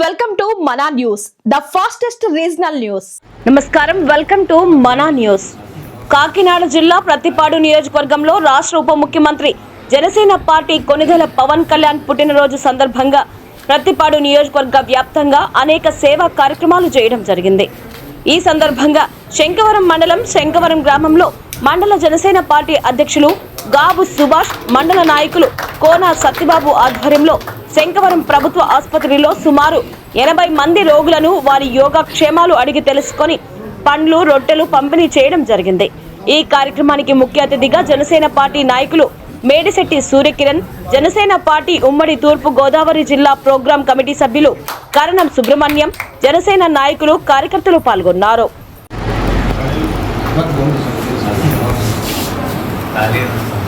Welcome to Mana news the fastest regional news. నమస్కారం welcome to Mana news. Kakinada జిల్లా ప్రతిపాడు నియోజకవర్గంలో రాష్ట్ర ఉప ముఖ్యమంత్రి జనసేన పార్టీ కొనుగోల పవన్ కళ్యాణ్ పుట్టినరోజు సందర్భంగా ప్రతిపాడు నియోజకవర్గ వ్యాప్తంగా అనేక సేవా కార్యక్రమాలు చేయడం జరిగింది. ఈ సందర్భంగా శంకవరం మండలం శంకవరం గ్రామంలో మండల జనసేన పార్టీ అధ్యక్షులు గాబు సుభాష్ మండల నాయకులు కోన సత్యబాబు ఆధ్వర్యంలో శంకవరం ప్రభుత్వ ఆసుపత్రిలో సుమారు ఎనభై మంది రోగులను వారి యోగక్షేమాలు అడిగి తెలుసుకొని పండ్లు రొట్టెలు పంపిణీ చేయడం జరిగింది. ఈ కార్యక్రమానికి ముఖ్య అతిథిగా జనసేన పార్టీ నాయకులు మేడిశెట్టి సూర్యకిరణ్ జనసేన పార్టీ ఉమ్మడి తూర్పు గోదావరి జిల్లా ప్రోగ్రాం కమిటీ సభ్యులు కరణం సుబ్రహ్మణ్యం జనసేన నాయకులు కార్యకర్తలు పాల్గొన్నారు.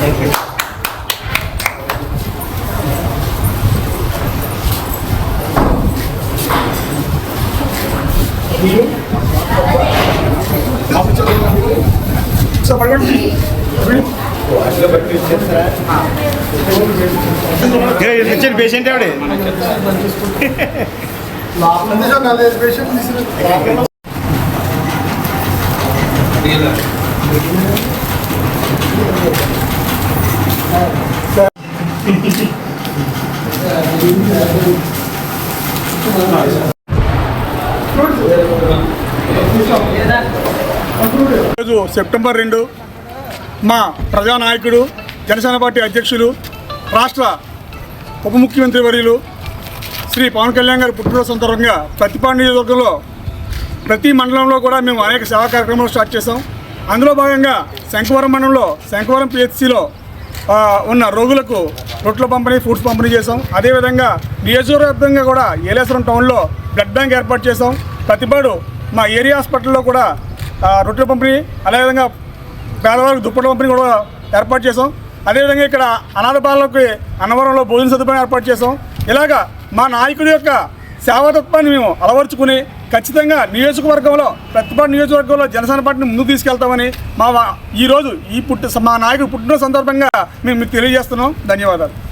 Thank you. पेशेंट है ఈరోజు సెప్టెంబర్ రెండు మా ప్రజానాయకుడు జనసేన పార్టీ అధ్యక్షులు రాష్ట్ర ఉప ముఖ్యమంత్రి వర్యులు శ్రీ పవన్ కళ్యాణ్ గారి పుట్టినరోజు సందర్భంగా ప్రతిపాడు నియోజకవర్గంలో ప్రతి మండలంలో కూడా మేము అనేక సేవా కార్యక్రమాలు స్టార్ట్ చేసాం అందులో భాగంగా శంఖవరం మండలంలో శంఖవరం పిహెచ్సిలో ఉన్న రోగులకు రొట్టెల పంపిణీ ఫుడ్స్ పంపిణీ చేసాం అదేవిధంగా నియోజకవర్గంగా కూడా ఏలేశ్వరం టౌన్లో బ్లడ్ బ్యాంక్ ఏర్పాటు చేసాం ప్రతిపాడు మా ఏరియా హాస్పిటల్లో కూడా రొట్టెల పంపిణీ అదేవిధంగా పేదవారికి దుప్పట్ల పంపిణీ కూడా ఏర్పాటు చేసాం అదేవిధంగా ఇక్కడ అనాథ బాలలకు అన్నవరంలో భోజన సదుపాయం ఏర్పాటు చేసాం ఇలాగా మా నాయకుడి యొక్క సేవాతత్వాన్ని మేము అలవర్చుకుని ఖచ్చితంగా నియోజకవర్గంలో ప్రతిపాటు నియోజకవర్గంలో జనసేన పార్టీని ముందుకు తీసుకెళ్తామని మా ఈరోజు ఈ పుట్టి మా నాయకుడు పుట్టిన సందర్భంగా మేము మీకు తెలియజేస్తున్నాం. ధన్యవాదాలు.